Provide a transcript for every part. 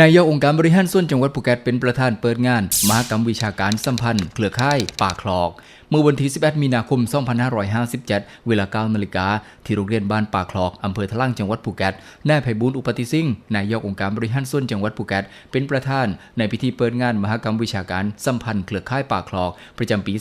นายกองค์การบริหารส่วนจังหวัดภูเก็ตเป็นประธานเปิดงาน มหกรรมวิชาการสัมพันธ์ เครือข่ายป่าคลอก เมื่อวันที่11มีนาคม 2557 เวลา 9 นาฬิกา ที่โรงเรียนบ้านป่าคลอก อำเภอทะลังจังหวัดภูเก็ต นายไพบูลอุปติสิงห์นายกองค์การบริหารส่วนจังหวัดภูเก็ต เป็นประธานในพิธีเปิดงานมหกรรมวิชาการสัมพันธ์เครือข่ายป่าคลอก ประจำปี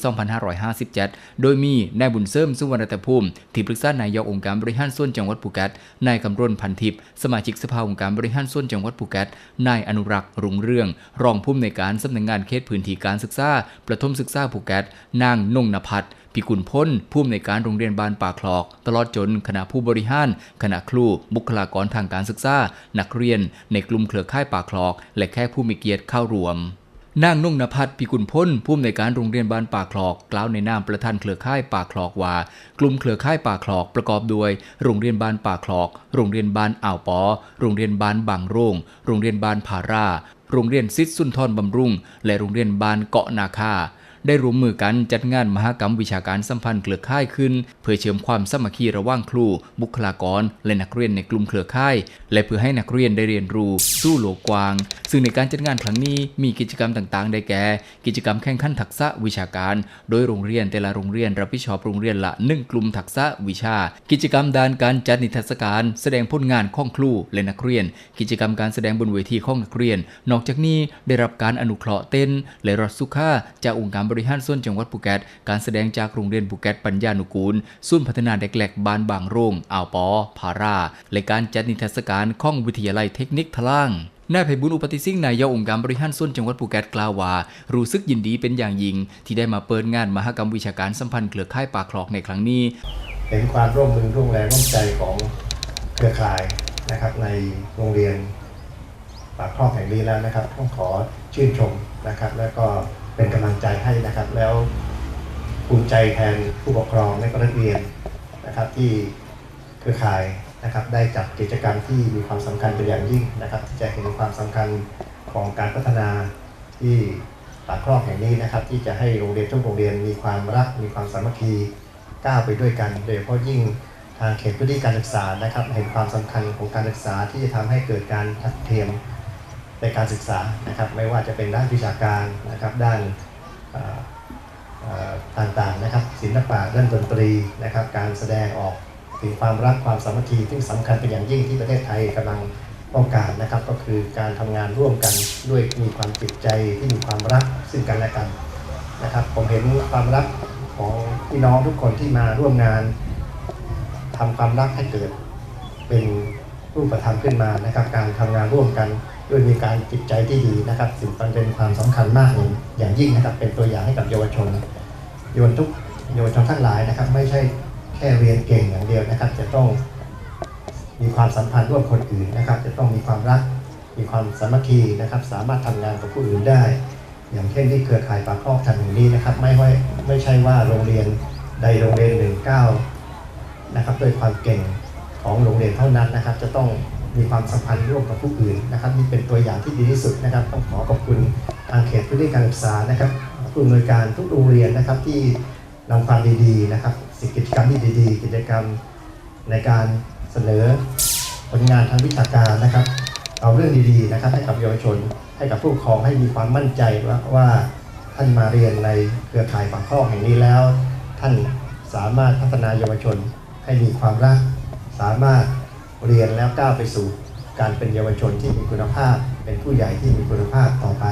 2557 โดยมีนายบุญเสริมสุวรรณตภูมิ ที่ปรึกษานายกองค์การบริหารส่วนจังหวัดภูเก็ต นายคำรณพันทิพย์ สมาชิกสภาองค์การบริหารส่วนจังหวัดภูเก็ต นายอนุรักษ์ รุ่งเรือง รองผู้อำนวยการสำนักงงานเขตพื้นที่การศึกษา ประถมศึกษาภูเก็ต นางนงนภัทรพิกุลพ้นผู้อำนวยการโรงเรียนบ้านป่าคลอก ตลอดจนคณะผู้บริหาร คณะครู บุคลากรทางการศึกษา นักเรียน ในกลุ่มเครือข่ายป่าคลอก และแขกผู้มีเกียรติเข้ารวมนางนุ่งนภัทรพิกุลพ้นผู้อำนวยการโรงเรียนบ้านป่าคลอก กล่าวในนามประธานเครือข่ายป่าคลอกว่า กลุ่มเครือข่ายป่าคลอกประกอบด้วย โรงเรียนบ้านป่าคลอก โรงเรียนบ้านอ่าวปอ โรงเรียนบ้านบางโรงโรงเรียนบ้านผารา โรงเรียนซิดสุนทรบำรุง และโรงเรียนบ้านเกาะนาคา ได้ร่วมมือกันจัดงานมหกรรมวิชาการสัมพันธ์เครือข่ายขึ้น เพื่อเชื่อมความสามัคคีระหว่างครู บุคลากร และนักเรียนในกลุ่มเครือข่าย และเพื่อให้นักเรียนได้เรียนรู้สู้โลกกว้าง ซึ่งในการจัดงานครั้งนี้มีกิจกรรมต่างๆ ได้แก่ กิจกรรมแข่งขันทักษะวิชาการ โดยโรงเรียนแต่ละโรงเรียนรับผิดชอบโรงเรียนละหนึ่งกลุ่มทักษะวิชา กิจกรรมด้านการจัดนิทรรศการ แสดงผลงานของครูและนักเรียน กิจกรรมการแสดงบนเวทีของนักเรียน นอกจากนี้ได้รับการอนุเคราะห์เต้นและรถสุขาจากองค์การบริหารส่วนจังหวัดภูเก็ต การแสดงจากโรงเรียนภูเก็ตปัญญานุกูลศูนพัฒนาเด็กแหลกบ้านบางโรงอ่าวปอพารา และการจัดนิทรรศการข้องวิทยาลัยเทคนิคทะล่างนายไพบุญอุปติสิงห์นายกองค์การบริหารส่วนจังหวัดภูเก็ตกล่าวว่า รู้สึกยินดีเป็นอย่างยิ่งที่ได้มาเปิดงานมหกรรมวิชาการสัมพันธ์เครือข่ายป่าคลอกในครั้งนี้เห็นความร่วมมือร่วมแรงร่วมใจของเครือข่ายนะครับในโรงเรียนปากคลอกแห่งนี้แล้วนะครับ ต้องขอชื่นชมนะครับ แล้วก็ เป็นกำลังใจให้นะครับ แล้วภูมิใจแทนผู้ปกครองและก็นักเรียนนะครับ ที่เครือข่ายนะครับ ได้จัดกิจกรรมที่มีความสำคัญเป็นอย่างยิ่งนะครับที่จะเห็นความสำคัญของการพัฒนาที่ปากคลอกแห่งนี้นะครับ ที่จะให้โรงเรียนทุกโรงเรียนมีความรักมีความสามัคคีก้าวไปด้วยกัน โดยเฉพาะยิ่งทางเขตพื้นที่การศึกษานะครับ เห็นความสำคัญของการศึกษาที่จะทำให้เกิดการทัดเทียม ในการศึกษานะครับไม่ว่าจะเป็นด้านวิชาการนะครับด้านต่างๆนะครับศิลปะด้านดนตรีนะครับการแสดงออกถึงความรักความสามัคคีที่สำคัญเป็นอย่างยิ่งที่ประเทศไทยกำลังต้องการนะครับก็คือการทำงานร่วมกันด้วยมีความจิตใจที่มีความรักซึ่งกันและกันนะครับผมเห็นความรักของพี่น้องทุกคนที่มาร่วมงานทำความรักให้เกิดเป็นรูปธรรมขึ้นมานะครับการทำงานร่วมกัน ด้วยมีการจิตใจที่ดีนะครับสิ่งเป็นความสำคัญมากอย่างยิ่งนะครับ เป็นตัวอย่างให้กับเยาวชนเยาวชนทุกเยาวชนทั้งหลายนะครับ ไม่ใช่แค่เรียนเก่งอย่างเดียวนะครับ จะต้องมีความสัมพันธ์ร่วมคนอื่นนะครับ จะต้องมีความรักมีความสามัคคีนะครับ สามารถทำงานกับผู้อื่นได้ อย่างเช่นที่เครือข่ายปากคอกทำอย่างนี้นะครับ ไม่ว่าไม่ใช่ว่าโรงเรียนใดโรงเรียนหนึ่งเก้านะครับด้วยความเก่งของโรงเรียนเท่านั้นนะครับ จะต้อง มีความสัมพันธ์ร่วมกับผู้อื่นนะครับนี่เป็นตัวอย่างที่ดีที่สุดนะครับ ต้องขอขอบคุณทางเขตพื้นที่การศึกษานะครับผู้อำนวยการทุกโรงเรียนนะครับที่นำความดีๆนะครับสิ่งกิจกรรมที่ดีๆ กิจกรรมในการเสนอผลงานทางวิชาการนะครับ เอาเรื่องดีๆนะครับให้กับเยาวชน ให้กับผู้ปกครองให้มีความมั่นใจว่าว่าท่านมาเรียนในเครือข่ายปากคลอแห่งนี้แล้ว ท่านสามารถพัฒนาเยาวชนให้มีความรักสามารถ เรียนแล้วก้าวไปสู่การเป็นเยาวชนที่มีคุณภาพ เป็นผู้ใหญ่ที่มีคุณภาพต่อไป